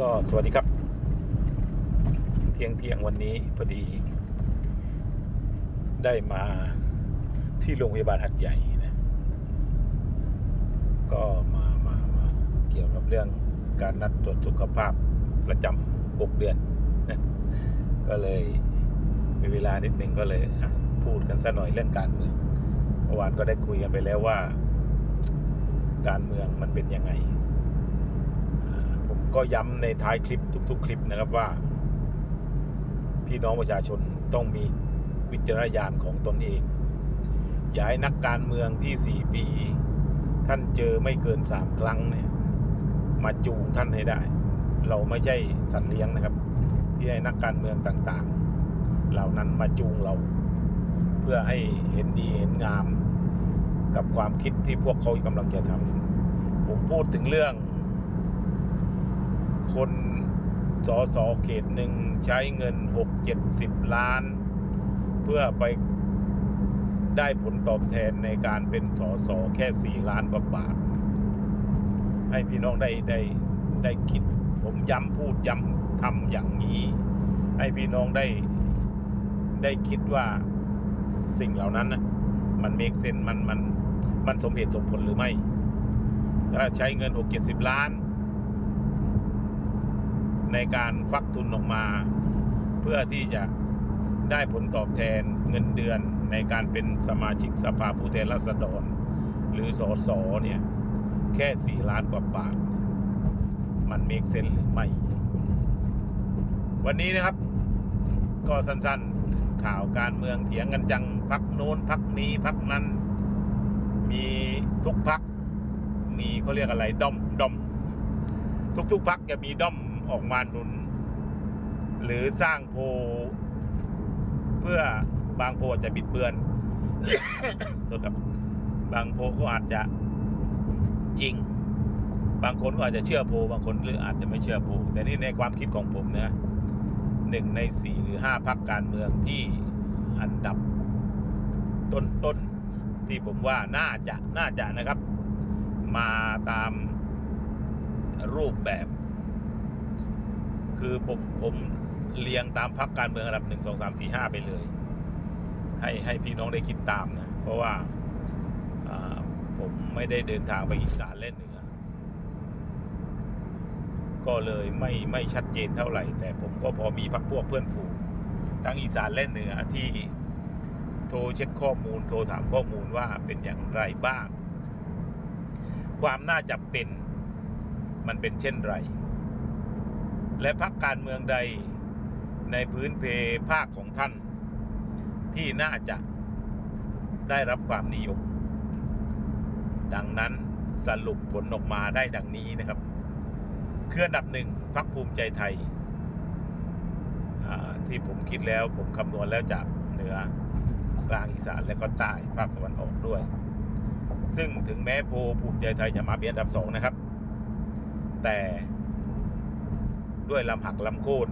ก็สวัสดีครับ เที่ยงเที่ยงวันนี้พอดี ได้มาที่โรงพยาบาลหัดใหญ่นะก็มามามาเกี่ยวกับเรื่องการนัดตรวจสุขภาพประจำหกเดือนนะก็เลยมีเวลานิดหนึ่งก็เลยพูดกันสักหน่อยเรื่องการเมืองเมื่อวานก็ได้คุยกันไปแล้วว่า การเมืองมันเป็นยังไง ก็ย้ำในท้ายคลิปทุก ๆ คลิปนะครับว่า พี่น้องประชาชนต้องมีวิจารณญาณของตนเอง อย่าให้นักการเมืองที่ 4 ปี ท่านเจอไม่เกิน 3 ครั้งเนี่ยมาจูงท่านให้ได้ เราไม่ใช่สัตว์เลี้ยงนะครับ ที่ให้นักการเมืองต่างๆ เหล่านั้นมาจูงเรา เพื่อให้เห็นดีเห็นงาม กับความคิดที่พวกเขากำลังจะทำผมพูดถึงเรื่อง คนสอสอเขตหนึ่งใช้เงินหกเจ็ดสิบล้าน เพื่อไปได้ผลตอบแทนในการเป็นสอสอแค่สี่ล้านกว่าบาท ให้พี่น้องได้ได้ได้คิด ผมย้ำพูดย้ำทำอย่างนี้ ให้พี่น้องได้ได้คิดว่าสิ่งเหล่านั้นนะมันเมกเซนมันมันมันสมเหตุสมผลหรือไม่ถ้าใช้เงินหกเจ็ดสิบล้าน ในการฟักทุนออกมา เพื่อที่จะได้ผลตอบแทนเงินเดือนในการเป็นสมาชิกสภาผู้แทนราษฎร หรือสอสอเนี่ย แค่ 4 ล้านกว่าบาท มันเมกเซนหรือไม่ วันนี้นะครับ ก็สั้นๆข่าวการเมืองเถียงกันจังพักโน้นพักนี้พักนั้น มีทุกพักมีเขาเรียกอะไรด้อมด้อมทุกๆพักจะมีด้อม ออกมาหนุน หรือสร้างโพ เพื่อบางโพจะบิดเบือนโทษครับบางโพก็อาจจะจริง บางคนก็อาจจะเชื่อโพ บางคนหรืออาจจะไม่เชื่อโพ แต่นี่ในความคิดของผมนะหนึ่งในสี่หรือห้าพักการเมืองที่อันดับต้นๆที่ผมว่าน่าจะน่าจะนะครับ มาตามรูปแบบ คือผมผมเรียงตามพักการเมืองอันดับหนึ่งสองสามสี่ห้าไปเลย ให้ให้พี่น้องได้คิดตามนะเพราะว่าผมไม่ได้เดินทางไปอีสานเล่นเหนือก็เลยไม่ไม่ชัดเจนเท่าไหร่ แต่ผมก็พอมีพักพวกเพื่อนฝูงทั้งอีสานและเหนือที่โทรเช็คข้อมูลโทรถามข้อมูลว่าเป็นอย่างไรบ้าง ความน่าจะเป็นมันเป็นเช่นไร และพักการเมืองใดในพื้นเพภาคของท่าน ที่น่าจะได้รับความนิยม ดังนั้นสรุปผลออกมาได้ดังนี้นะครับคืออันดับหนึ่งพักภูมิใจไทย ที่ผมคิดแล้วผมคำนวณแล้วจากเหนือกลางอีสานและก็ใต้ภาคตะวันออกด้วย ซึ่งถึงแม้โพภูมิใจไทยจะมาเป็นอันดับสองนะครับ แต่ ด้วยลำหักลำโค่น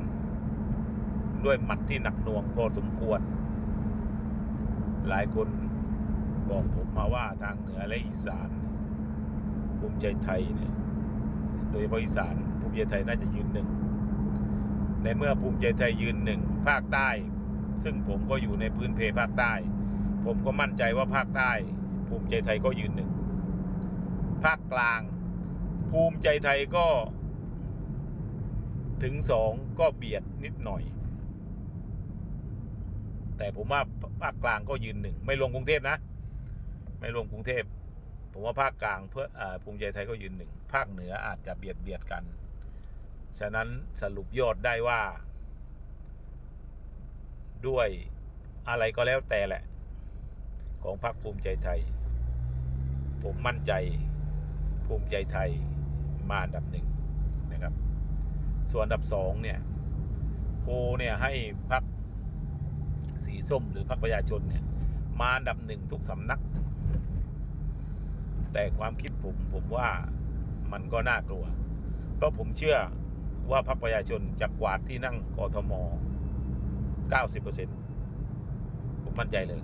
ด้วยหมัดที่หนักหน่วงพอสมควร หลายคนบอกผมมาว่าทางเหนือและอีสานภูมิใจไทยเนี่ยโดยเฉพาะอีสานภูมิใจไทยน่าจะยืนหนึ่ง ในเมื่อภูมิใจไทยยืนหนึ่งภาคใต้ ซึ่งผมก็อยู่ในพื้นเพภาคใต้ ผมก็มั่นใจว่าภาคใต้ ภูมิใจไทยก็ยืนหนึ่งภาคกลาง ภูมิใจไทยก็ ถึงสองก็เบียดนิดหน่อย แต่ผมว่าภาคกลางก็ยืนหนึ่งไม่รวมกรุงเทพนะ ไม่รวมกรุงเทพผมว่าภาคกลางเพื่อภูมิใจไทยก็ยืนหนึ่งภาคเหนืออาจจะเบียดเบียดกัน ฉะนั้นสรุปยอดได้ว่า ด้วยอะไรก็แล้วแต่แหละ ของพรรคภูมิใจไทย ผมมั่นใจภูมิใจไทยมาอันดับหนึ่ง ส่วนอันดับสองเนี่ยโพเนี่ยให้พรรคสีส้มหรือพรรคประชาชนเนี่ย มาอันดับหนึ่งทุกสำนัก แต่ความคิดผมผมว่ามันก็น่ากลัว เพราะผมเชื่อว่าพรรคประชาชนจะกวาดที่นั่งกทม 90%ผมมั่นใจเลย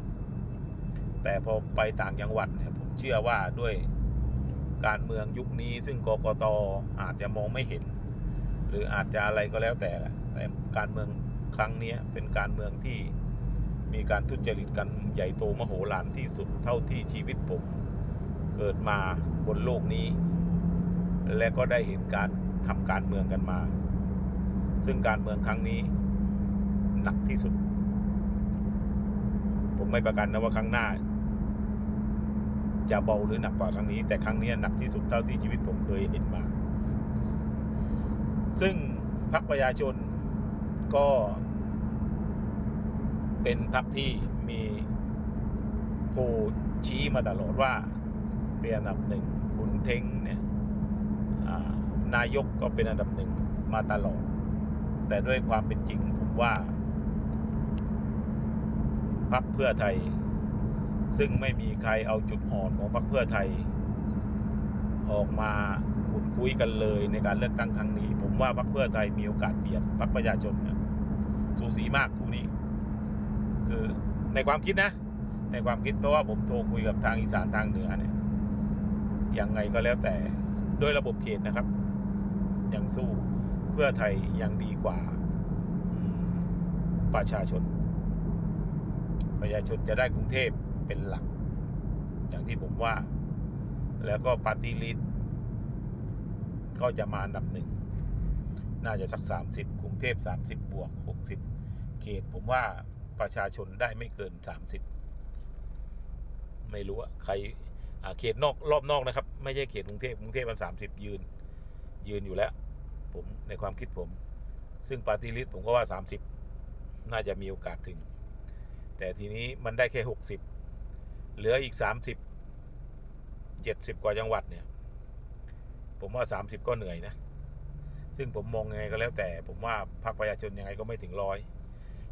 แต่พอไปต่างจังหวัดเนี่ยผมเชื่อว่าด้วยการเมืองยุคนี้ซึ่งกกตอาจจะมองไม่เห็น หรืออาจจะอะไรก็แล้วแต่แหละแต่การเมืองครั้งนี้เป็นการเมืองที่มีการทุจริตกันใหญ่โตมโหฬารที่สุดเท่าที่ชีวิตผมเกิดมาบนโลกนี้ และก็ได้เห็นการทำการเมืองกันมา ซึ่งการเมืองครั้งนี้หนักที่สุด ผมไม่ประกันนะว่าครั้งหน้า จะเบาหรือหนักกว่าครั้งนี้ แต่ครั้งนี้หนักที่สุดเท่าที่ชีวิตผมเคยเห็นมา ซึ่งพรรคประชาชนก็ เป็นพรรคที่มีโพชี้มาตลอดว่า เป็นอันดับหนึ่งคุณเท้งเนี่ยนายกก็เป็นอันดับหนึ่งมาตลอด แต่ด้วยความเป็นจริงผมว่าพรรคเพื่อไทย ซึ่งไม่มีใครเอาจุดอ่อนของพรรคเพื่อไทย ออกมาขุดคุยกันเลยในการเลือกตั้งครั้งนี้ผ ว่าพรรคเพื่อไทยมีโอกาสเบียดพรรคประชาชนเนี่ยสูสีมากคู่นี้ คือในความคิดนะ ในความคิดเพราะว่าผมโทรคุยกับทางอีสานทางเหนือเนี่ยยังไงก็แล้วแต่โดยระบบเขตนะครับ ยังสู้เพื่อไทยยังดีกว่าประชาชน ประชาชนจะได้กรุงเทพเป็นหลัก อย่างที่ผมว่า แล้วก็ปาร์ตี้ลิสก็จะมาอันดับหนึ่ง น่าจะสัก 30 กรุงเทพ 30 บวก 60 เขต ผมว่าประชาชนได้ไม่เกิน 30 ไม่รู้อะใครเขตนอกรอบนอกนะครับ ไม่ใช่เขตกรุงเทพกรุงเทพมัน 30 ยืน ยืนอยู่แล้ว ผมในความคิดผม ซึ่งปาร์ตี้ลิสผมก็ว่า 30 น่าจะมีโอกาสถึง แต่ทีนี้มันได้แค่ 60 เหลืออีก 30 70 กว่าจังหวัดเนี่ย ผมว่า 30 ก็เหนื่อยนะ ซึ่งผมมองยังไงก็แล้วแต่ ผมว่าพรรคประชาชนยังไงก็ไม่ถึงร้อย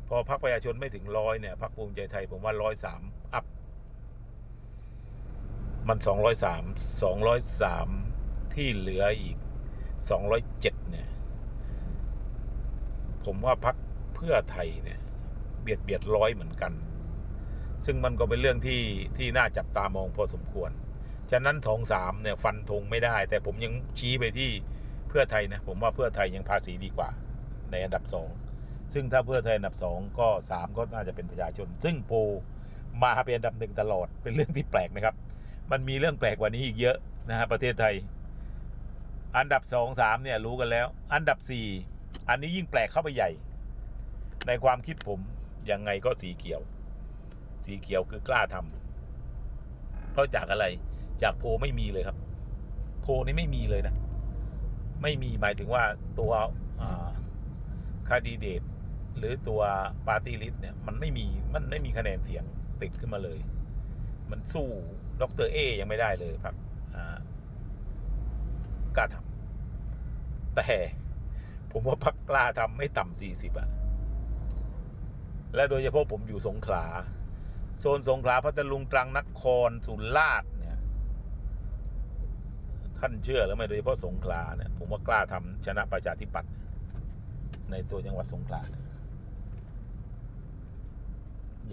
พอพรรคประชาชนไม่ถึงร้อยเนี่ยพรรคภูมิใจไทย ผมว่าร้อยสามอัพมันสองร้อยสามสองร้อยสามที่เหลืออีกสองร้อยเจ็ดเนี่ย ผมว่าพรรคเพื่อไทยเนี่ย เบียดเบียดร้อยเหมือนกัน ซึ่งมันก็เป็นเรื่องที่ที่น่าจับตามองพอสมควร ฉะนั้นสองสามเนี่ย ฟันธงไม่ได้ แต่ผมยังชี้ไปที่ พื่อไทยนะผมว่าเพื่อไทยยังภาษีดีกว่า ในอันดับสองซึ่งถ้าเพื่อไทยอันดับสองก็สามก็น่าจะเป็นประชาชน ซึ่งโพมาเป็นอันดับหนึ่งตลอดเป็นเรื่องที่แปลกนะครับ มันมีเรื่องแปลกกว่านี้อีกเยอะนะฮะประเทศไทย อันดับสองสามเนี่ยรู้กันแล้ว อันดับสี่อันนี้ยิ่งแปลกเข้าไปใหญ่ ในความคิดผมยังไงก็สีเขียว สีเขียวคือกล้าทำเพราะจากอะไร จากโพไม่มีเลยครับ โพนี้ไม่มีเลยนะ ไม่มีหมายถึงว่าตัวคาดีเดตหรือตัวปาร์ตี้ลิสต์เนี่ยมันไม่มีมันไม่มีคะแนนเสียงติดขึ้นมาเลย มันสู้ดรเอยังไม่ได้เลยครับกล้าทำแต่ผมว่าพักกล้าทำไม่ต่ำสี่สิบอะและโดยเฉพาะผมอยู่สงขลา โซนสงขลาพัทลุงตรังนครสุราษฎร์ ท่านเชื่อหรือไม่โดยเฉพาะสงขลาเนี่ยผมว่ากล้าทำชนะประชาธิปัตย์ในตัวจังหวัดสงขลาย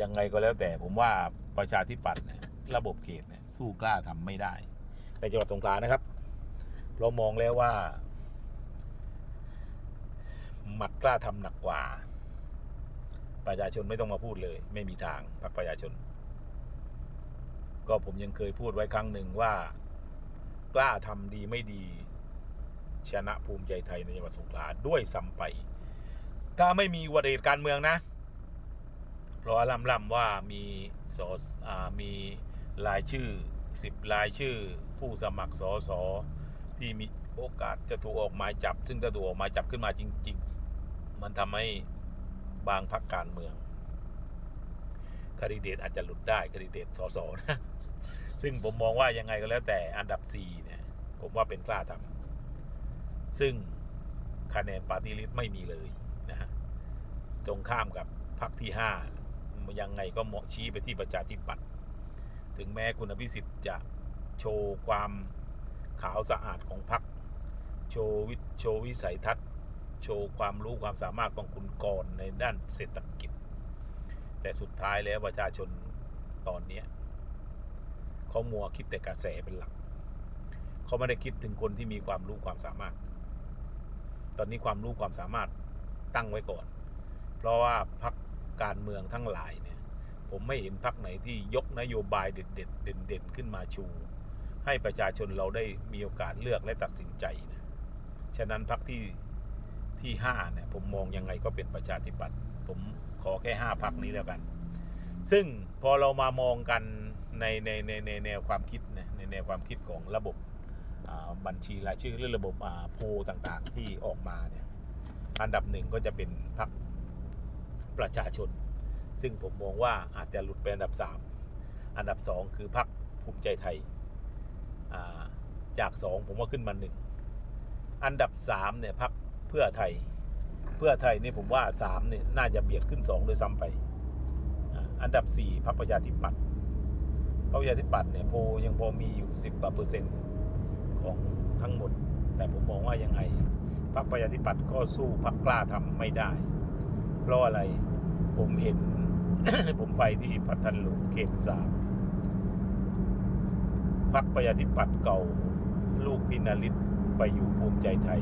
ยังไงก็แล้วแต่ผมว่าประชาธิปัตย์เนี่ยระบบเขตเนี่ยสู้กล้าทำไม่ได้ ในจังหวัดสงขลานะครับ เรามองแล้วว่าหมัดกล้าทำหนักกว่า ประชาชนไม่ต้องมาพูดเลย ไม่มีทางพรรคประชาชน ก็ผมยังเคยพูดไว้ครั้งหนึ่งว่า กล้าทำดีไม่ดี ชนะภูมิใจไทยในจังหวัดสงขลาด้วยซ้ำไป ถ้าไม่มีอุบัติเหตุการเมืองนะ เพราะล่ำล่ำว่ามีสออ่ามีรายชื่อสิบรายชื่อ ผู้สมัครสอสอที่มีโอกาสจะถูกออกหมายจับ ซึ่งถ้าถูกออกหมายจับขึ้นมาจริง ๆ มันทำให้บางพรรคการเมืองคดีเดตอาจจะหลุดได้คดีเดตสอสนะ ซึ่งผมมองว่ายังไงก็แล้วแต่อันดับ 4 เนี่ย ผมว่าเป็นกล้าทำซึ่งคะแนนปาร์ตี้ลิสต์ไม่มีเลยนะฮะตรงข้ามกับพรรคที่ 5 ยังไงก็เหมาะชี้ไปที่ประชาธิปัตย์ถึงแม้คุณอภิสิทธิ์จะโชว์ความขาวสะอาดของพรรคโชว์วิโชว์วิสัยทัศน์ โชว์ความรู้ความสามารถของคุณกรในด้านเศรษฐกิจ แต่สุดท้ายแล้วประชาชนตอนนี้ เขามัวคิดแต่กระแสเป็นหลัก เขาไม่ได้คิดถึงคนที่มีความรู้ความสามารถ ตอนนี้ความรู้ความสามารถตั้งไว้ก่อน เพราะว่าพักการเมืองทั้งหลายเนี่ย ผมไม่เห็นพักไหนที่ยกนโยบายเด็ดๆเด่นๆขึ้นมาชู ให้ประชาชนเราได้มีโอกาสเลือกและตัดสินใจนะฉะนั้นพักที่ที่ห้าเนี่ยผมมองยังไงก็เป็นประชาธิปัตย์ผมขอแค่ห้าพักนี้แล้วกัน ซึ่งพอเรามามองกัน ในในในในแนวความคิดนะในแนวความคิดของระบบบัญชีรายชื่อหรือระบบโพต่างๆ ที่ออกมาเนี่ยอันดับหนึ่งก็จะเป็นพรรคประชาชน ซึ่งผมมองว่าอาจจะหลุดไปอันดับ 3 อันดับ 2 คือพรรคภูมิใจไทยาจาก 2 ผมว่าขึ้นมาหนึ่งอันดับ3เนี่ยพรรคเพื่อไทย เพื่อไทยนี่ผมว่า3เนี่ยน่าจะเบียดขึ้น 2 โดยซ้ำไป อันดับ 4พรรคประชาธิปัตย์ พรรคประชาธิปัตย์เนี่ยโพยังพอมีอยู่ 10กว่าเปอร์เซ็นต์ของทั้งหมด แต่ผมมองว่ายังไงพรรคประชาธิปัตย์ก็สู้พรรคกล้าทำไม่ได้ เพราะอะไรผมเห็น ผมไปที่พัทลุงเขตสามพรรคประชาธิปัตย์เก่า ลูกพินาริศไปอยู่ภูมิใจไทย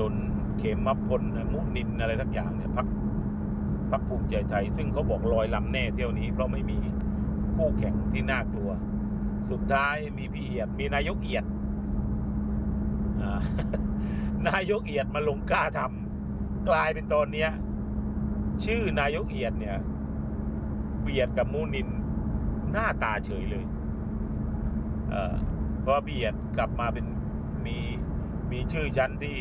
นนท์เขมพลมุนินอะไรทักอย่างเนี่ยพรรคพรรคภูมิใจไทย ซึ่งเขาบอกลอยลำแน่เที่ยวนี้เพราะไม่มี คู่แข่งที่น่ากลัว สุดท้ายมีพี่เอียด มีนายกเอียดนายกเอียดมาลงกล้าทำกลายเป็นตอนเนี้ย ชื่อนายกเอียดเนี่ยเบียดกับมูนินหน้าตาเฉยเลยเเพราะเอียดกลับมาเป็นมีมีชื่อชั้นที่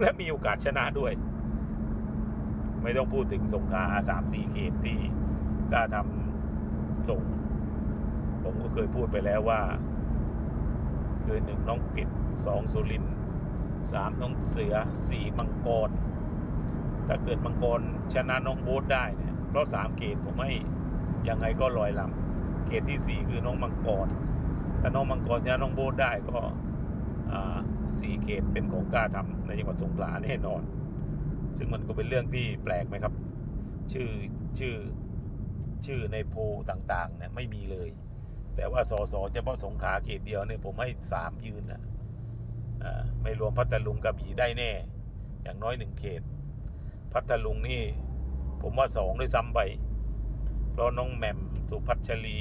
และมีโอกาสชนะด้วย ไม่ต้องพูดถึงสงขลาสามสี่เขตที่กล้าทำ ส่ง ผมก็เคยพูดไปแล้วว่า คือหนึ่งน้องปิดสองสุรินสามน้องเสือสี่มังกร ถ้าเกิดมังกรชนะน้องโบ๊ทได้เนี่ยเพราะสามเขตผมให้ยังไงก็ลอยลำเขตที่สี่คือน้องมังกรถ้าน้องมังกรชนะน้องโบ๊ทได้ก็อ่าสี่เขตเป็นของกล้าทำในจังหวัดสงขลาแน่นอน ซึ่งมันก็เป็นเรื่องที่แปลกไหมครับ ชื่อชื่อ ชื่อในโพต่างๆเนี่ยไม่มีเลย แต่ว่าสสเฉพาะสงขาเขตเดียวเนี่ยผมให้สามยืนนะอ่าไม่รวมพัทลุงกระบี่ได้แน่ อย่างน้อยหนึ่งเขต พัทลุงนี่ ผมว่าสองด้วยซ้ำไป เพราะน้องแหม่มสุพัชรี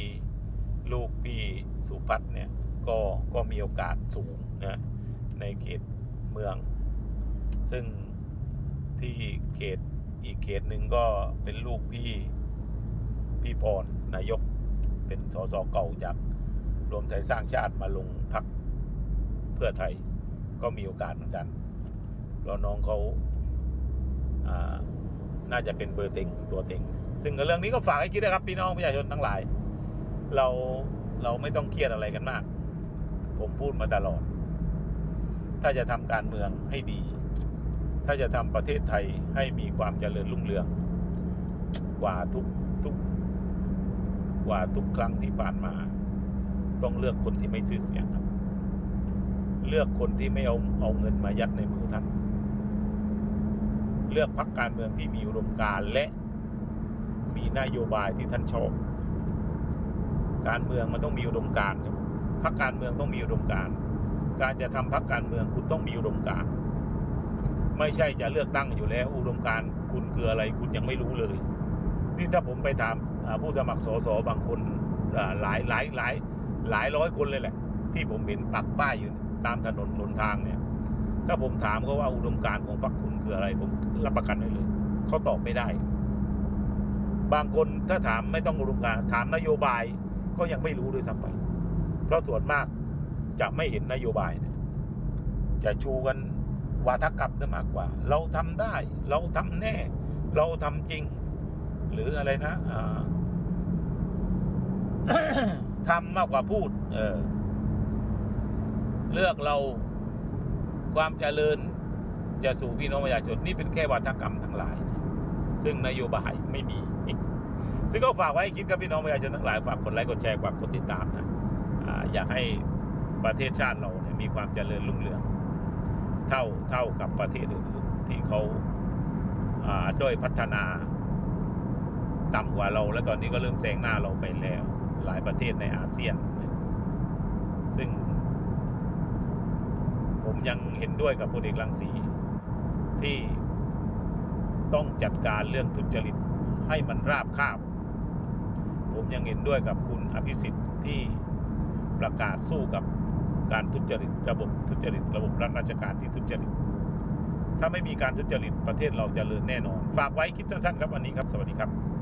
ลูกพี่สุพัฒเนี่ยก็ก็มีโอกาสสูงนะในเขตเมือง ซึ่งที่เขตอีกเขตหนึ่งก็เป็นลูกพี่ พี่พรนายกเป็นสสเก่าจากรวมไทยสร้างชาติมาลงพักเพื่อไทยก็มีโอกาสเหมือนกันเพราน้องเขาอ่าน่าจะเป็นเบอร์เต็งตัวเต็ง ซึ่งเรื่องนี้ก็ฝากให้คิดนะครับพี่น้องประชาชนทั้งหลาย เราเราไม่ต้องเครียดอะไรกันมาก ผมพูดมาตลอด ถ้าจะทำการเมืองให้ดี ถ้าจะทำประเทศไทยให้มีความเจริญรุ่งเรือง กว่าทุกทุก กว่าทุกครั้งที่ผ่านมา ต้องเลือกคนที่ไม่ชื่อเสียงครับ เลือกคนที่ไม่เอาเอาเงินมายัดในมือท่าน เลือกพรรคการเมืองที่มีอุดมการณ์และมีนโยบายที่ท่านชอบ การเมืองมันต้องมีอุดมการณ์ครับพรรคการเมืองต้องมีอุดมการณ์การจะทำพรรคการเมืองคุณต้องมีอุดมการณ์ไม่ใช่จะเลือกตั้งอยู่แล้ว อุดมการณ์คุณคืออะไรคุณยังไม่รู้เลย นี่ถ้าผมไปถามผู้สมัครสสบางคนหลายหลายหลายหลายร้อยคนเลยแหละ ที่ผมเห็นปักป้ายอยู่ตามถนนหนทางเนี่ย ถ้าผมถามเขาว่าอุดมการณ์ของพรรคคุณคืออะไร ผมรับประกันได้เลยเขาตอบไม่ได้ บางคนถ้าถามไม่ต้องอุดมการณ์ถามนโยบายก็ยังไม่รู้ด้วยซ้ำไป เพราะส่วนมากจะไม่เห็นนโยบายเนี่ยจะชูกันวาทกรรมซะมากกว่า เราทำได้ เราทำแน่ เราทำจริง หรืออะไรนะทำมากกว่าพูด เออ เลือกเราความเจริญจะสู่พี่น้องประชาชนนี่เป็นแค่วาทกรรมทั้งหลาย ซึ่งนโยบายไม่มี ซึ่งก็ฝากไว้คิดกับพี่น้องประชาชนทั้งหลายฝากกดไลค์กดแชร์ฝากกดติดตามนะออยากให้ประเทศชาติเราเนี่ยมีความเจริญรุ่งเรือง เท่าเท่ากับประเทศอื่นๆที่เขาอ่าด้อยพัฒนา ต่ำกว่าเรา แล้วตอนนี้ก็เริ่มแซงหน้าเราไปแล้ว หลายประเทศในอาเซียน ซึ่ง ผมยังเห็นด้วยกับพลเอกรังสีที่ต้องจัดการเรื่องทุจริตให้มันราบคาบ ผมยังเห็นด้วยกับคุณอภิสิทธิ์ที่ประกาศสู้กับการทุจริตระบบทุจริตระบบรัฐราชการที่ทุจริต ถ้าไม่มีการทุจริตประเทศเราจเจริญแน่นอน ฝากไว้คิดสั้นๆครับวันนี้ครับ สวัสดีครับ